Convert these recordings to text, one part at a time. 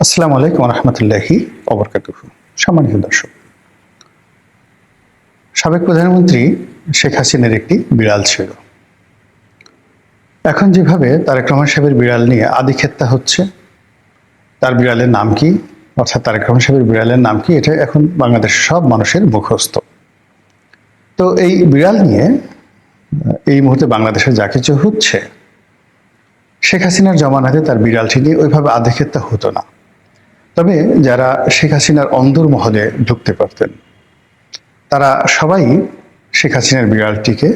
আসসালামু আলাইকুম রহমতুল্লাহি অবরকাতুহ সম্মানিত দর্শক, সাবেক প্রধানমন্ত্রী শেখ হাসিনার একটি বিড়াল ছিল। এখন যেভাবে তারেক রহমান সাহেবের বিড়াল নিয়ে আদিক্ষেত্তা হচ্ছে, তার বিড়ালের নাম কি? অর্থাৎ তারেক রহমান সাহেবের বিড়ালের নাম কি? এটা এখন বাংলাদেশের সব মানুষের মুখস্থ। তো এই বিড়াল নিয়ে, এই মুহূর্তে বাংলাদেশে যা কিছু হচ্ছে, শেখ হাসিনার জমানাতে তার বিড়ালটি নিয়ে ওইভাবে আধিক্ষেত্তা হতো না। তবে যারা শেখ হাসিনার অন্দর মহলে ঢুকতে পারতেন, তারা সবাই শেখ হাসিনার বিড়ালটিকে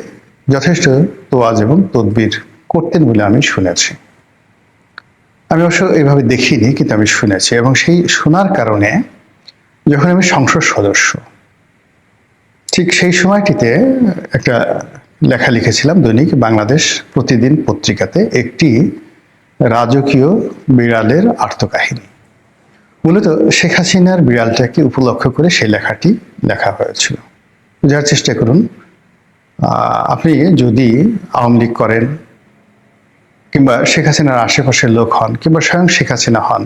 যথেষ্ট তোয়াজ এবং তদবির করতেন বলে আমি শুনেছি। আমি অবশ্য এইভাবে দেখিনি, কিন্তু আমি শুনেছি এবং সেই শোনার কারণে যখন আমি সংসদ সদস্য, ঠিক সেই সময়টিতে একটা লেখা লিখেছিলাম, দৈনিক বাংলাদেশ প্রতিদিন পত্রিকাতে একটি রাজকীয় বিড়ালের আর্তকাহিনী। মূলত শেখ হাসিনার বিড়ালটাকে উপলক্ষ করে সেই লেখাটি লেখা হয়েছিল। বোঝার চেষ্টা করুন আপনি যদি আওয়ামী লীগ করেন, কিংবা শেখ হাসিনার আশেপাশের লোক হন, কিংবা স্বয়ং শেখ হাসিনা হন,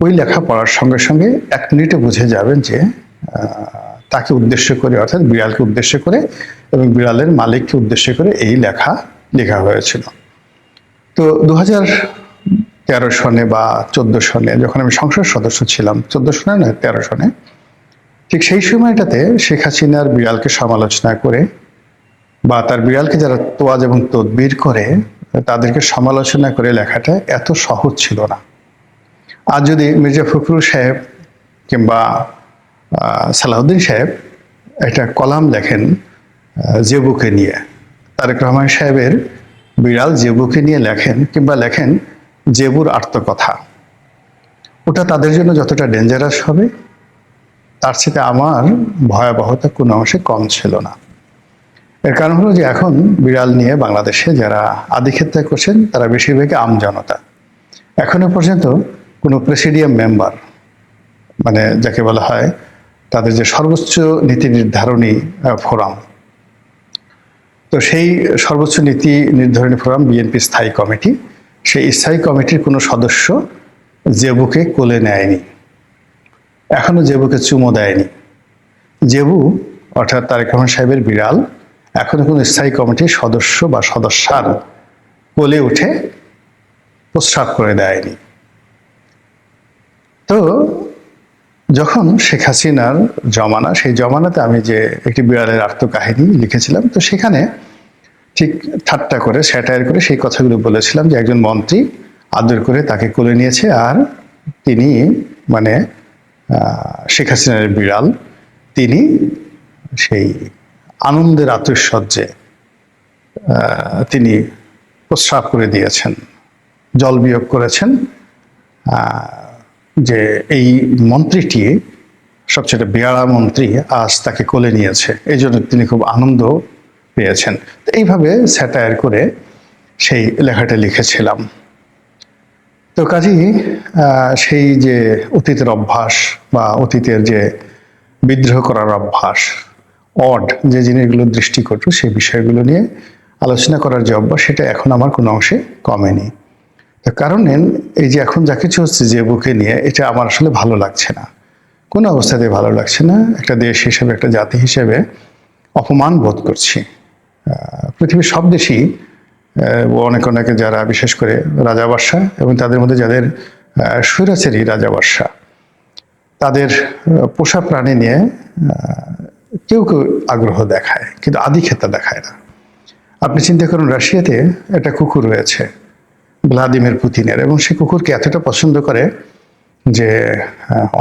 ওই লেখা পড়ার সঙ্গে সঙ্গে এক মিনিটে বুঝে যাবেন যে তাকে উদ্দেশ্য করে, অর্থাৎ বিড়ালকে উদ্দেশ্য করে এবং বিড়ালের মালিককে উদ্দেশ্য করে এই লেখা লেখা হয়েছিল। তো দু হাজার তেরো সনে বা চোদ্দ সনে, যখন আমি সংসদ সদস্য ছিলাম, চোদ্দ সনে না তেরো সনে, ঠিক সেই সময়টাতে শেখ হাসিনার বিড়ালকে সমালোচনা করে বা তার বিড়ালকে যারা তোয়াজ এবং তদবির করে, তাদেরকে সমালোচনা করে লেখাটা এত সহজ ছিল না। আর যদি মির্জা ফখরুল সাহেব কিংবা সালাউদ্দিন সাহেব একটা কলাম লেখেন জেবুকে নিয়ে, তারেক রহমান সাহেবের বিড়াল জেবুকে নিয়ে লেখেন কিংবা লেখেন জেবুর আত্মকথা ওটা তাদের জন্য যতটা ডেঞ্জারাস হবে, তার সাথে আমার ভয়াবহতা কোনো অংশে কম ছিল না। এর কারণ হলো যে এখন বিড়াল নিয়ে বাংলাদেশে যারা আদিক্ষেত্রা করছেন, তারা বেশিরভাগই আম জনতা। এখনও পর্যন্ত কোনো প্রেসিডিয়াম মেম্বার মানে যাকে বলা হয় তাদের যে সর্বোচ্চ নীতি নির্ধারণী ফোরাম তো সেই সর্বোচ্চ নীতি নির্ধারণী ফোরাম বিএনপি স্থায়ী কমিটি সেই স্থায়ী কমিটির কোনো সদস্য জেবুকে কোলে নেয়নি। এখনও জেবুকে চুমো দেয়নি। জেবু, অর্থাৎ তারেক রহমান সাহেবের বিড়াল, এখনও কোনো স্থায়ী কমিটির সদস্য বা সদস্যার কোলে উঠে প্রস্রাব করে দেয়নি। তো যখন শেখ হাসিনার জমানা, সেই জমানাতে আমি যে একটি বিড়ালের আত্মকাহিনী লিখেছিলাম, তো সেখানে ঠিক ঠাট্টা করে স্যাটায়ার করে সেই কথাগুলো বলেছিলাম যে একজন মন্ত্রী আদর করে তাকে কোলে নিয়েছে আর তিনি মানে শেখ হাসিনার বিড়াল, তিনি সেই আনন্দের আতৈশ্বর্যে তিনি প্রস্রাব করে দিয়েছেন, জল বিয়োগ করেছেন যে এই মন্ত্রীটি সবচেয়ে বেয়ারা মন্ত্রী আজ তাকে কোলে নিয়েছে। এই জন্য তিনি খুব আনন্দ পেয়েছেন। এইভাবে স্যাটায়ার করে সেই লেখাটা লিখেছিলাম। তো কাজেই সেই যে অতীতের অভ্যাস বা অতীতের যে বিদ্রোহ করার অভ্যাস অড যে জিনিসগুলো দৃষ্টিকটু সেই বিষয়গুলো নিয়ে আলোচনা করার যে অভ্যাস, সেটা এখন আমার কোনো অংশে কমেনি। তো কারণ এই যে এখন যা কিছু হচ্ছে যে বুকে নিয়ে, এটা আমার আসলে ভালো লাগছে না। কোনো অবস্থাতে ভালো লাগছে না। একটা দেশ হিসেবে, একটা জাতি হিসেবে অপমান বোধ করছি। পৃথিবীর সব দেশই অনেক অনেকে যারা, বিশেষ করে রাজা বাদশাহ এবং তাদের মধ্যে যাদের স্বৈরাচারী রাজা বাদশাহ তাদের পোষা প্রাণী নিয়ে কেউ কেউ আগ্রহ দেখায়, কিন্তু আদিক্ষেতা দেখায় না। আপনি চিন্তা করুন, রাশিয়াতে একটা কুকুর রয়েছে, ভ্লাদিমির পুতিনের, এবং সে কুকুরকে এতটা পছন্দ করে যে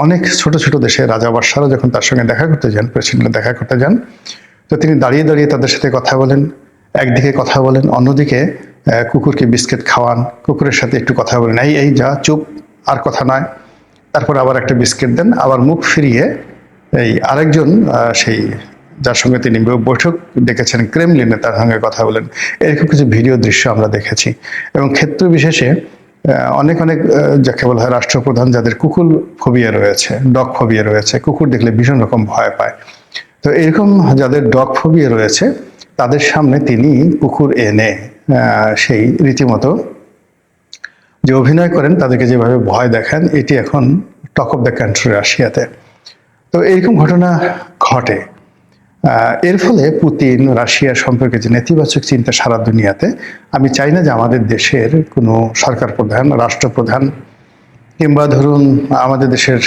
অনেক ছোট ছোট দেশে রাজা বাদশারা যখন তার সঙ্গে দেখা করতে যান প্রেসিডেন্ট দেখা করতে যান তো তিনি দাঁড়িয়ে দাঁড়িয়ে তাদের সাথে কথা বলেন, একদিকে কথা বলেন, অন্যদিকে কুকুরকে বিস্কিট খাওয়ান, কুকুরের সাথে একটু কথা বলেন। এই এই, যা, চুপ, আর কথা নয়। তারপর আবার একটা বিস্কিট দেন, আবার মুখ ফিরিয়ে এই আরেকজন সেই, যার সঙ্গে তিনি বৈঠক ডেকেছেন, ক্রেমলিনে তার সঙ্গে কথা বলেন। এরকম কিছু ভিডিও দৃশ্য আমরা দেখেছি। এবং ক্ষেত্র বিশেষে অনেক অনেক যাকে বলা হয় রাষ্ট্রপ্রধান, যাদের কুকুর ফোবিয়া রয়েছে, ডগ ফোবিয়া রয়েছে, কুকুর দেখলে ভীষণ রকম ভয় পায়। তো এরকম যাদের ডগ ফোবিয়া রয়েছে, তাদের সামনে তিনি কুকুর এনে সেই রীতিমতো যে অভিনয় করেন, তাদেরকে যেভাবে ভয় দেখান, এটি এখন টক অফ দ্য কান্ট্রি রাশিয়াতে। তো এরকম ঘটনা ঘটে। এর ফলে পুতিন রাশিয়া সম্পর্কে যে নেতিবাচক চিন্তা সারা দুনিয়াতে, আমি চাই না যে আমাদের দেশের কোনো সরকার প্রধান, রাষ্ট্রপ্রধান, কিংবা ধরুন আমাদের দেশের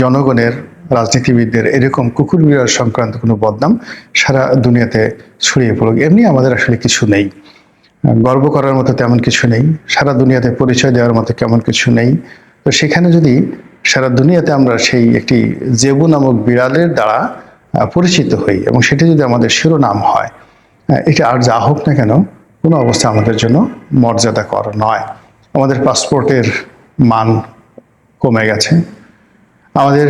জনগণের রাজনীতিবিদদের এরকম কুকুর বিড়াল সংক্রান্ত কোনো বদনাম সারা দুনিয়াতে ছড়িয়ে পড়ুক। এমনি আমাদের আসলে কিছু নেই। গর্ব করার মতো তেমন কিছু নেই। সারা দুনিয়াতে পরিচয় দেওয়ার মতো কেমন কিছু নেই। তো সেখানে যদি সারা দুনিয়াতে আমরা সেই একটি জেবু নামক বিড়ালের দ্বারা পরিচিত হই এবং সেটি যদি আমাদের শিরোনাম হয় এটা আর যা হোক না কেন, কোনো অবস্থা আমাদের জন্য মর্যাদা কর নয়। আমাদের পাসপোর্টের মান কমে গেছে। আমাদের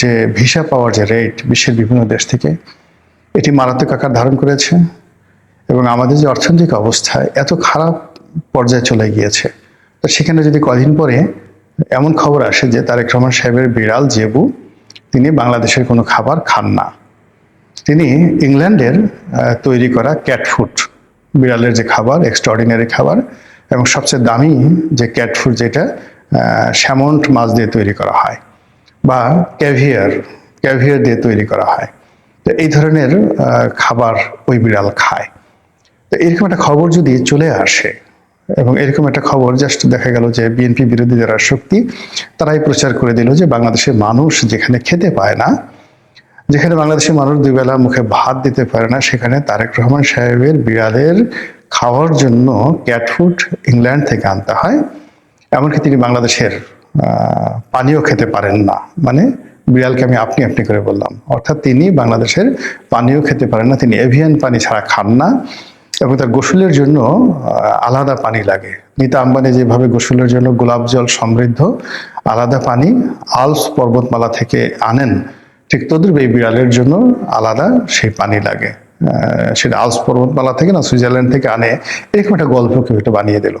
যে ভিসা পাওয়ার যে রেট বিশ্বের বিভিন্ন দেশ থেকে, এটি মারাত্মক আকার ধারণ করেছে এবং আমাদের যে অর্থনৈতিক অবস্থা এত খারাপ পর্যায়ে চলে গিয়েছে। তো সেখানে যদি কদিন পরে এমন খবর আসে যে তারেক রহমান সাহেবের বিড়াল জেবু, তিনি বাংলাদেশের কোনো খাবার খান না। তিনি ইংল্যান্ডের তৈরি করা ক্যাট ফুড বিড়ালের যে খাবার এক্সট্রাঅর্ডিনারি খাবার এবং সবচেয়ে দামি যে ক্যাট ফুড যেটা স্যামন্ট মাছ দিয়ে তৈরি করা হয়। বা ক্যাভিয়ার ক্যাভিয়ার দিয়ে তৈরি করা হয়। তো এই ধরনের খাবার ওই বিড়াল খায়। তো এরকম একটা খবর যদি চলে আসে, এবং এরকম একটা খবর জাস্ট দেখা গেল যে বিএনপি বিরোধী যারা শক্তি, তারাই প্রচার করে দিল যে বাংলাদেশের মানুষ যেখানে খেতে পায় না, যেখানে বাংলাদেশের মানুষ দুবেলা মুখে ভাত দিতে পারে না, সেখানে তারেক রহমান সাহেবের বিড়ালের খাওয়ার জন্য ক্যাট ফুড ইংল্যান্ড থেকে আনতে হয়। এমনকি তিনি বাংলাদেশের পানিও খেতে পারেন না। মানে বিড়ালকে আমি আপনি আপনি করে বললাম। অর্থাৎ তিনি বাংলাদেশের পানিও খেতে পারেন না, তিনি এভিয়ান পানি ছাড়া খান না এবং তার গোসলের জন্য আলাদা পানি লাগে। নিতা আম্বানি যেভাবে গোসলের জন্য গোলাপ জল সমৃদ্ধ, আলাদা পানি আলস পর্বতমালা থেকে আনেন, ঠিক তদ্রুপ এই বিড়ালের জন্য আলাদা সেই পানি লাগে। সেটা আলস পর্বতমালা থেকে না, সুইজারল্যান্ড থেকে আনে। এরকম একটা গল্প কেউ একটা বানিয়ে দিল।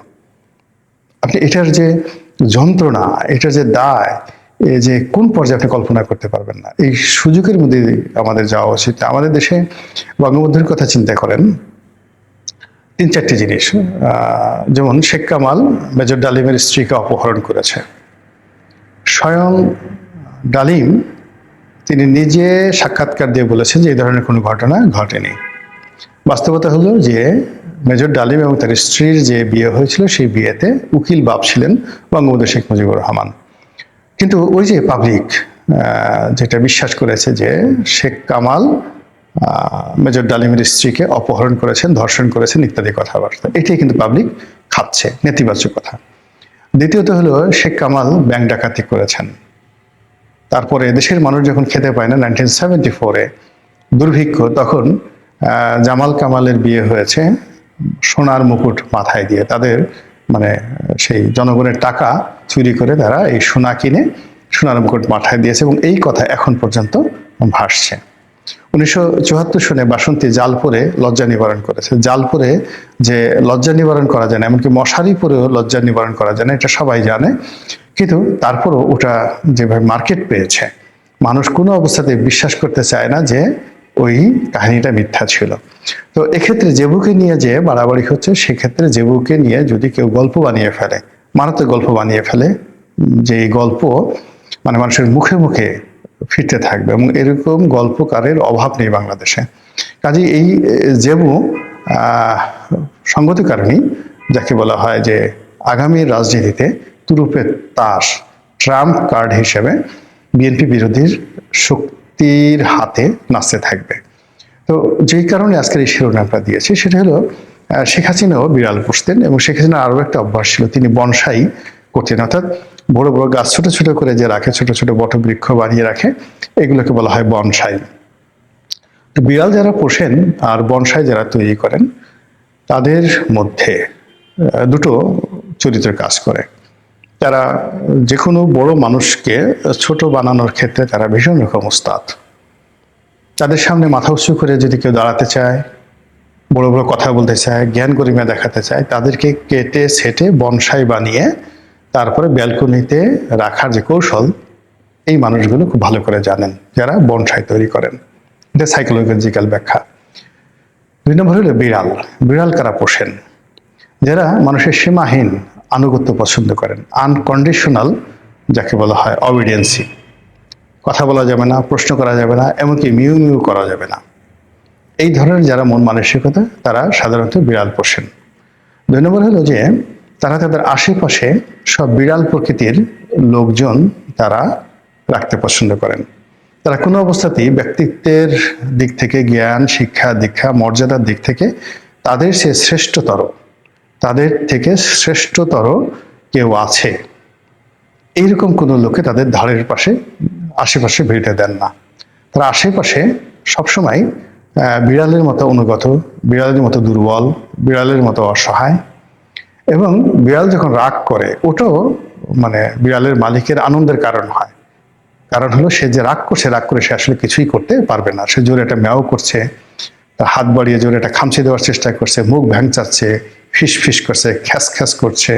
আপনি এটার যে যন্ত্রণা, এটা যে দায়, এ যে কোন পর্যায়ে আপনি কল্পনা করতে পারবেন না। এই সুযোগের মধ্যে আমাদের যাওয়া উচিত। আমাদের দেশে বঙ্গবন্ধুর কথা চিন্তা করেন। তিন চারটি জিনিস। যেমন শেখ কামাল, মেজর ডালিমের স্ত্রীকে অপহরণ করেছে। স্বয়ং ডালিম, তিনি নিজে সাক্ষাৎকার দিয়ে বলেছেন যে এই ধরনের কোনো ঘটনা ঘটেনি। বাস্তবতা হলো যে মেজর ডালিম এবং তার স্ত্রীর যে বিয়ে হয়েছিল, সেই বিয়েতে উকিল বাপ ছিলেন বঙ্গবন্ধু শেখ মুজিবুর রহমান। কিন্তু ওই যে পাবলিক যেটা বিশ্বাস করেছে যে শেখ কামাল মেজর ডালিমের স্ত্রীকে অপহরণ করেছেন, ধর্ষণ করেছেন ইত্যাদি কথাবার্তা। এটাই কিন্তু পাবলিক খাচ্ছে, নেতিবাচক কথা। দ্বিতীয়ত হলো শেখ কামাল ব্যাংক ডাকাতি করেছেন। তারপরে দেশের মানুষ যখন খেতে পায় না নাইনটিন সেভেন্টি ফোরে দুর্ভিক্ষ, তখন জামাল কামালের বিয়ে হয়েছে। সোনার মুকুট মাথায় দিয়ে তাদের মানে সেই জনগণের টাকা চুরি করে তারা এই সোনা কিনে সোনার মুকুট মাথায় দিয়েছে এবং এই কথা এখন পর্যন্ত ভাসছে। উনিশশো চুয়াত্তর সনে বাসন্তী জাল পরে লজ্জা নিবারণ করেছে। জাল পরে যে লজ্জা নিবারণ করা যায় না, এমনকি মশারি পরেও লজ্জা নিবারণ করা যায় না, এটা সবাই জানে। কিন্তু তারপরও ওটা যেভাবে মার্কেট পেয়েছে, মানুষ কোনো অবস্থাতে বিশ্বাস করতে চায় না যে ওই কাহিনীটা মিথ্যা ছিল। তো এক্ষেত্রে জেবুকে নিয়ে যে বাড়াবাড়ি হচ্ছে, সেক্ষেত্রে জেবুকে নিয়ে যদি কেউ গল্প বানিয়ে ফেলে, মারাত্মক গল্প বানিয়ে ফেলে যে গল্প মানে মানুষের মুখে মুখে ফিরতে থাকবে এবং এরকম গল্পকারের অভাব নেই বাংলাদেশে। কাজে এই জেবু সঙ্গত কারণেই যাকে বলা হয় যে আগামী রাজনীতিতে তুরুপের তাস, ট্রাম্প কার্ড হিসেবে বিএনপি বিরোধীর শক্তির হাতে নাচতে থাকবে। তো যেই কারণে আজকের এই শিরোনামটা দিয়েছি, সেটা হলো শেখ হাসিনাও বিড়াল পুষতেন এবং শেখ হাসিনা আরও একটা অভ্যাস ছিল, তিনি বনসাই করতেন। অর্থাৎ বড় বড় গাছ ছোট ছোট করে যে রাখে, ছোট ছোট বটবৃক্ষ বানিয়ে রাখে, এগুলোকে বলা হয় বনসাই। বিড়াল যারা পোষেন আর বনসাই যারা তৈরি করেন, তাদের মধ্যে দুটো চরিত্র কাজ করে। তারা যে কোনো বড় মানুষকে ছোট বানানোর ক্ষেত্রে তারা ভীষণ রকম উস্তাদ তাদের সামনে মাথা উঁচু করে যদি কেউ দাঁড়াতে চায়, বড় বড় কথা বলতে চায়, জ্ঞান গরিমা দেখাতে চায়, তাদেরকে কেটে সেটে বনসাই বানিয়ে তারপরে ব্যালকনিতে রাখার যে কৌশল, এই মানুষগুলো খুব ভালো করে জানেন যারা বনসাই তৈরি করেন। এটা সাইকোলজিক্যাল ব্যাখ্যা। দুই নম্বর হলো বিড়াল। বিড়াল কারা পোষেন? যারা মানুষের সীমাহীন আনুগত্য পছন্দ করেন। আনকন্ডিশনাল যাকে বলা হয় অবিডিয়েন্সি কথা বলা যাবে না, প্রশ্ন করা যাবে না, এমনকি মিউ মিউ করা যাবে না। এই ধরনের যারা মন মানসিকতা, তারা সাধারণত বিড়াল পোষেন। দুই নম্বর হলো যে, তারা তাদের আশেপাশে সব বিড়াল প্রকৃতির লোকজন তারা রাখতে পছন্দ করেন। তারা কোনো অবস্থাতেই ব্যক্তিত্বের দিক থেকে, জ্ঞান, শিক্ষা, দীক্ষা, মর্যাদার দিক থেকে তাদের সে শ্রেষ্ঠতর। তাদের থেকে শ্রেষ্ঠতর কেউ আছে। এইরকম কোনো লোকে তাদের ধারের পাশে, আশেপাশে ভিড়তে দেন না। তারা আশেপাশে সবসময় বিড়ালের মতো অনুগত, বিড়ালের মতো দুর্বল, বিড়ালের মতো অসহায়। এবং বিড়াল যখন রাগ করে, ওটাও মানে বিড়ালের মালিকের আনন্দের কারণ হয়। কারণ হলো সে যে রাগ করছে, রাগ করে সে আসলে কিছুই করতে পারবে না। সে জোরে একটা ম্যাও করছে। তার হাত বাড়িয়ে জোরে একটা খামচে দেওয়ার চেষ্টা করছে, মুখ ভ্যাংচাচ্ছে, ফিস ফিস করছে, খ্যাস খ্যাস করছে।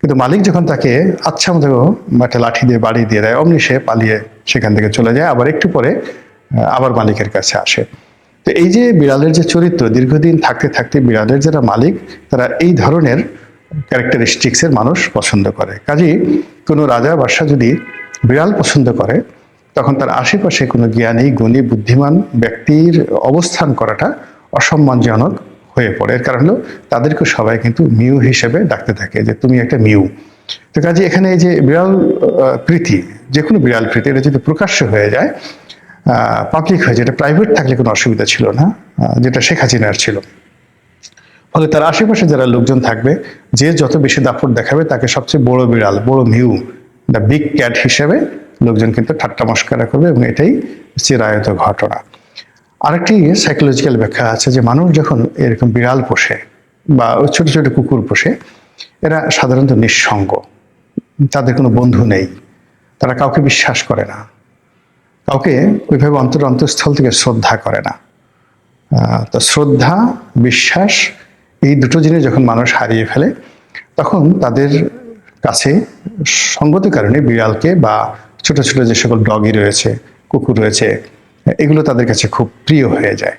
কিন্তু মালিক যখন তাকে আচ্ছা মতো একটা লাঠি দিয়ে, বাড়ি দিয়ে দেয়, অমনি সে পালিয়ে সেখান থেকে চলে যায়, আবার একটু পরে আবার মালিকের কাছে আসে। তো এই যে বিড়ালের যে চরিত্র, দীর্ঘদিন থাকতে থাকতে বিড়ালের যারা মালিক, তারা এই ধরনের ক্যারেক্টারিস্টিক্সের মানুষ পছন্দ করে। কাজেই কোনো রাজা বাদশাহ যদি বিড়াল পছন্দ করে তখন তার আশেপাশে কোনো জ্ঞানী, গুণী, বুদ্ধিমান ব্যক্তির অবস্থান করাটা অসম্মানজনক হয়ে পড়ে। এর কারণ হলো তাদেরকে সবাই কিন্তু মিউ হিসেবে ডাকতে থাকে যে, তুমি একটা মিউ। তো কাজে এখানে এই যে বিড়াল প্রীতি, যে কোনো বিড়াল প্রীতি, এটা যদি প্রকাশ্য হয়ে যায় পাবলিক হয়ে যায়, এটা প্রাইভেট থাকলে কোনো অসুবিধা ছিল না যেটা শেখ হাসিনার ছিল। ফলে তার আশেপাশে যারা লোকজন থাকবে, যে যত বেশি দাপট দেখাবে, তাকে সবচেয়ে বড় বিড়াল, বড় মিউ দ্য বিগ ক্যাট হিসেবে লোকজন কিন্তু ঠাট্টা মস্কারা করবে এবং এটাই চিরায়ত ঘটনা। আরেকটি সাইকোলজিক্যাল ব্যাখ্যা আছে যে মানুষ যখন এরকম বিড়াল পোষে বা ছোট ছোট কুকুর পোষে, এরা সাধারণত নিঃসঙ্গ। তাদের কোনো বন্ধু নেই। তারা কাউকে বিশ্বাস করে না। কাউকে ওইভাবে অন্তর অন্তঃস্থল থেকে শ্রদ্ধা করে না। তো শ্রদ্ধা, বিশ্বাস এই দুটো জিনিস যখন মানুষ হারিয়ে ফেলে, তখন তাদের কাছে সঙ্গত কারণে বিড়ালকে বা ছোট ছোট যে সকল ডগি রয়েছে, কুকুর রয়েছে, এগুলো তাদের কাছে খুব প্রিয় হয়ে যায়।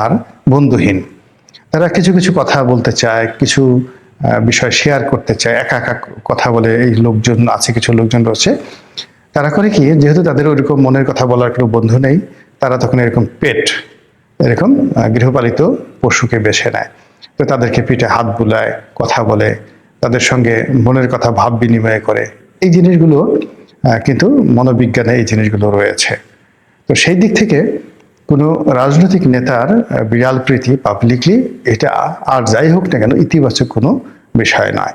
আর বন্ধুহীন, তারা কিছু কিছু কথা বলতে চায়, কিছু বিষয় শেয়ার করতে চায়, একা একা কথা বলে এই লোকজন আছে, কিছু লোকজন রয়েছে। তারা করে কি, যেহেতু তাদের ওইরকম মনের কথা বলার কোনো বন্ধু নেই, তারা তখন এরকম পেট, এরকম গৃহপালিত পশুকে বেছে নেয়। তো তাদেরকে পিঠে হাত বুলায়, কথা বলে, তাদের সঙ্গে মনের কথা ভাব বিনিময় করে। এই জিনিসগুলো কিন্তু মনোবিজ্ঞানে এই জিনিসগুলো রয়েছে। তো সেই দিক থেকে কোনো রাজনৈতিক নেতার বিড়াল প্রীতি পাবলিকলি এটা আর যাই হোক না কেন ইতিবাচক কোনো বিষয় নয়।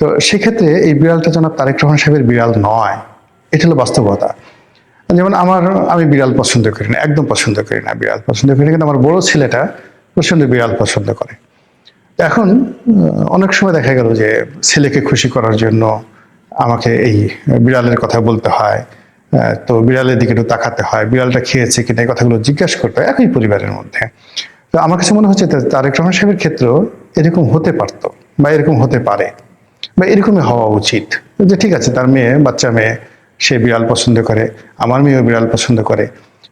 তো সেক্ষেত্রে এই বিড়ালটা জনাব তারেক রহমান সাহেবের বিড়াল নয়। এটা হলো বাস্তবতা। যেমন আমার, আমি বিড়াল পছন্দ করি না, একদম পছন্দ করি না বিড়াল পছন্দ করি না, কিন্তু আমার বড় ছেলেটা প্রচণ্ড বিড়াল পছন্দ করে। এখন অনেক সময় দেখা গেল যে ছেলেকে খুশি করার জন্য আমাকে এই বিড়ালের কথা বলতে হয় তো বিড়ালের দিকে একটু তাকাতে হয়, বিড়ালটা খেয়েছে কিনা এই কথাগুলো জিজ্ঞাসা করতে হয় একই পরিবারের মধ্যে। তো আমার কাছে মনে হচ্ছে তারেক রহমান সাহেবের ক্ষেত্রেও এরকম হতে পারতো বা এরকম হতে পারে বা এরকমই হওয়া উচিত। যে ঠিক আছে, তার মেয়ে, বাচ্চা মেয়ে, সে বিড়াল পছন্দ করে, আমার মেয়েও বিড়াল পছন্দ করে।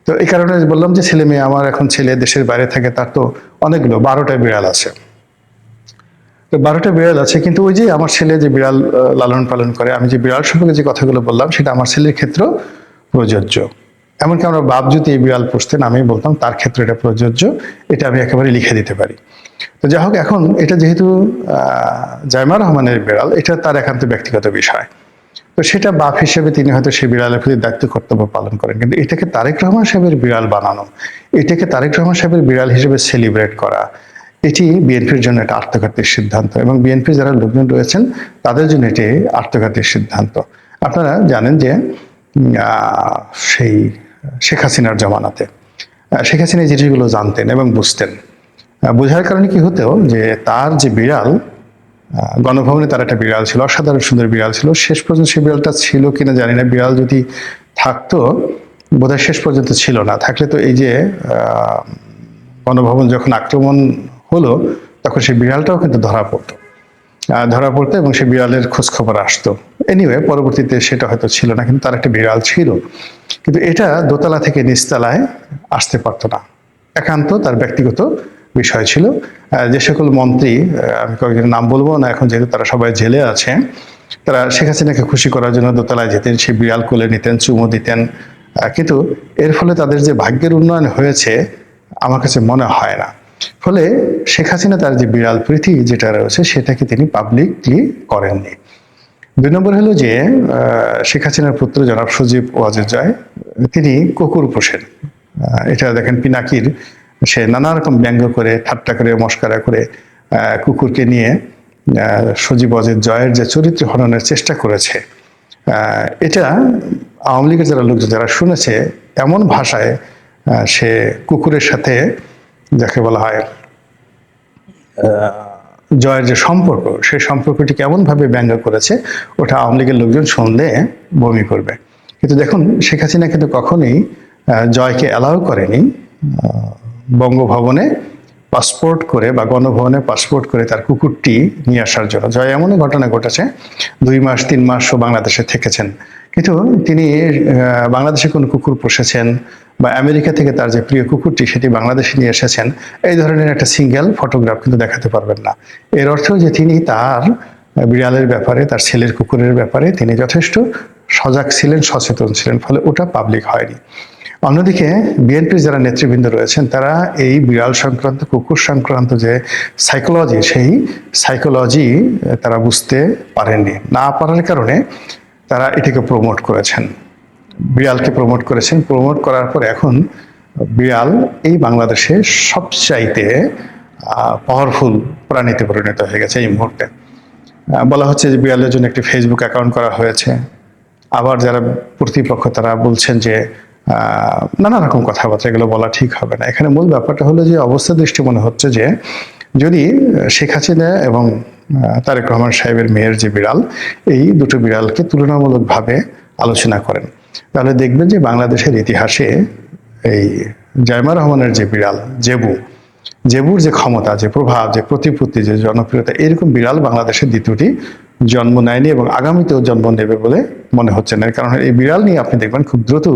তো এই কারণে বললাম যে ছেলে মেয়ে, আমার এখন ছেলে দেশের বাইরে থাকে, তার তো অনেকগুলো, বারোটা বিড়াল আছে। বারোটা বিড়াল আছে, কিন্তু ওই যে আমার ছেলে যে বিড়াল লালন পালন করে, আমি যে বিড়াল সম্পর্কে যে কথাগুলো বললাম, সেটা আমার ছেলের ক্ষেত্রেও প্রযোজ্য। এমনকি আমরা বাপ যদি এই বিড়াল পুষতেন আমি বলতাম, তার ক্ষেত্রে এটা প্রযোজ্য, এটা আমি একেবারে লিখে দিতে পারি। তো যাই হোক, এখন এটা যেহেতু জাইমা রহমানের বিড়াল, এটা তার একান্ত ব্যক্তিগত বিষয়। তো সেটা বাপ হিসেবে তিনি হয়তো সেই বিড়ালের প্রতি দায়িত্ব, কর্তব্য পালন করেন, কিন্তু এটাকে তারেক রহমান সাহেবের বিড়াল বানানো, এটাকে তারেক রহমান সাহেবের বিড়াল হিসেবে সেলিব্রেট করা এটি বিএনপির জন্য একটা আত্মঘাতীর সিদ্ধান্ত এবং বিএনপি যারা লোকজন রয়েছেন, তাদের জন্য এটি আত্মঘাতীর সিদ্ধান্ত। আপনারা জানেন যে সেই শেখ হাসিনার জমানাতে শেখ হাসিনা জিনিসগুলো জানতেন এবং বুঝতেন। বোঝার কারণে কি হতো যে তার যে বিড়াল গণভবনে তার একটা বিড়াল ছিল, অসাধারণ সুন্দর বিড়াল ছিল, শেষ পর্যন্ত সেই বিড়ালটা ছিল কিনা জানি না, বিড়াল যদি থাকতো, বোধহয় শেষ পর্যন্ত ছিল না। থাকলে তো এই যে গণভবন যখন আক্রমণ হলো তখন সেই বিড়ালটাও কিন্তু ধরা পড়তো। ধরা পড়তো এবং সেই বিড়ালের খোঁজ খবর আসতো। এনিওয়ে পরবর্তীতে সেটা হয়তো ছিল না, কিন্তু তার একটা বিড়াল ছিল। কিন্তু এটা দোতলা থেকে নিচতলায় আসতে পারতো না। একান্ত তার ব্যক্তিগত বিষয় ছিল। যে সকল মন্ত্রী আমি কয়েকজনের নাম বলব না, এখন যেহেতু তারা সবাই জেলে আছে, তারা শেখ হাসিনাকে খুশি করার জন্য দোতলায় যেতেন সে বিড়াল কোলে নিতেন, চুমো দিতেন। কিন্তু এর ফলে তাদের যে ভাগ্যের উন্নয়ন হয়েছে, আমার কাছে মনে হয় না। ফলে শেখ হাসিনা তার যে বিড়াল প্রীতি যেটা রয়েছে সেটাকে তিনি পাবলিকলি করেননি। দুই নম্বর হলো যে শেখ হাসিনার পুত্র জনাব সজীব ওয়াজেদ জয় তিনি কুকুর পোষেন। এটা দেখেন পিনাকির, সে নানা রকম ব্যঙ্গ করে, ঠাট্টা করে, মস্কারা করে কুকুরকে নিয়ে সজীব ওয়াজেদ জয়ের যে চরিত্র হননের চেষ্টা করেছে। এটা আওয়ামী লীগের যারা লোকজন, যারা শুনেছে, এমন ভাষায় সে কুকুরের সাথে যাকে বলা হয় জয়ের যে সম্পর্ক, সেই সম্পর্কটি কেমনভাবে ব্যঙ্গ করেছে, ওটা আওয়ামী লীগের লোকজন শুনলে বমি করবে। কিন্তু দেখুন, শেখ হাসিনা কিন্তু কখনোই জয়কে অ্যালাউ করেনি বঙ্গভবনে পাসপোর্ট করে বা গণভবনে পাসপোর্ট করে তার কুকুরটি নিয়ে আসার জন্য। জয় এমনই ঘটনা ঘটেছে, দুই মাস, তিন মাসও বাংলাদেশে থেকেছেন। কিন্তু তিনি বাংলাদেশে কোনো কুকুর পুষেছেন বা আমেরিকা থেকে তার যে প্রিয় কুকুরটি সেটি বাংলাদেশে নিয়ে এসেছেন, এই ধরনের একটা সিঙ্গেল ফটোগ্রাফ কিন্তু দেখাতে পারবেন না। এর অর্থ যে তিনি তার বিড়ালের ব্যাপারে, তার ছেলের কুকুরের ব্যাপারে তিনি যথেষ্ট সজাগ ছিলেন, সচেতন ছিলেন, ফলে ওটা পাবলিক হয়নি। অন্যদিকে বিএনপির যারা নেতৃবৃন্দ রয়েছেন, তারা এই বিড়াল সংক্রান্ত, কুকুর সংক্রান্ত যে সাইকোলজি সেই সাইকোলজি তারা বুঝতে পারেননি। না পারার কারণে তারা এটাকে প্রমোট করেছেন। বিড়ালকে প্রমোট করেছেন। প্রমোট করার পর এখন বিড়াল এই বাংলাদেশে সবচাইতে পাওয়ারফুল প্রাণীতে পরিণত হয়ে গেছে এই মুহূর্তে। বলা হচ্ছে যে বিড়ালের জন্য একটি ফেসবুক অ্যাকাউন্ট করা হয়েছে। আবার যারা প্রতিপক্ষ তারা বলছেন যে নানা রকম কথাবার্তা, এগুলো বলা ঠিক হবে না। এখানে মূল ব্যাপারটা হলো যে অবস্থা দৃষ্টি মনে হচ্ছে যে যদি শেখ হাসিনা এবং তারেক রহমান সাহেবের মেয়ের যে বিড়াল, এই দুটো বিড়ালকে তুলনামূলকভাবে আলোচনা করেন। তাহলে দেখবেন যে বাংলাদেশের ইতিহাসে এই জাইমা রহমানের যে বিড়াল, জেবু, জেবুর যে ক্ষমতা, যে প্রভাব, যে প্রতিপত্তি, যে জনপ্রিয়তা, এরকম বিড়াল বাংলাদেশের দ্বিতীয়টি জন্ম নেয়নি এবং আগামীতেও জন্ম নেবে বলে মনে হচ্ছে না। কারণ এই বিড়াল নিয়ে আপনি দেখবেন খুব দ্রুত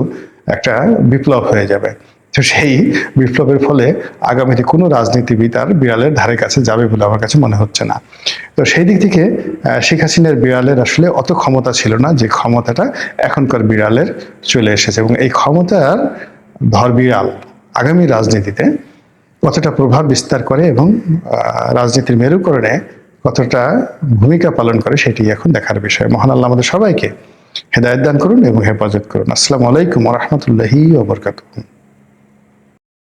একটা বিপ্লব হয়ে যাবে। তো সেই বিপ্লবের ফলে আগামীতে কোনো রাজনীতিবিদ আর বিড়ালের ধারে কাছে যাবে বলে আমার কাছে মনে হচ্ছে না। তো সেই দিক থেকে শেখ হাসিনার বিড়ালের আসলে অত ক্ষমতা ছিল না যে ক্ষমতাটা এখনকার বিড়ালের চলে এসেছে এবং এই ক্ষমতার ধর বিড়াল আগামী রাজনীতিতে কতটা প্রভাব বিস্তার করে এবং রাজনীতির মেরুকরণে কতটা ভূমিকা পালন করে সেটি এখন দেখার বিষয়। মহান আল্লাহ আমাদের সবাইকে হেদায়ত দান করুন এবং হেফাজত করুন। আসসালামু আলাইকুম রহমতুল্লাহি ওবরকাতুহ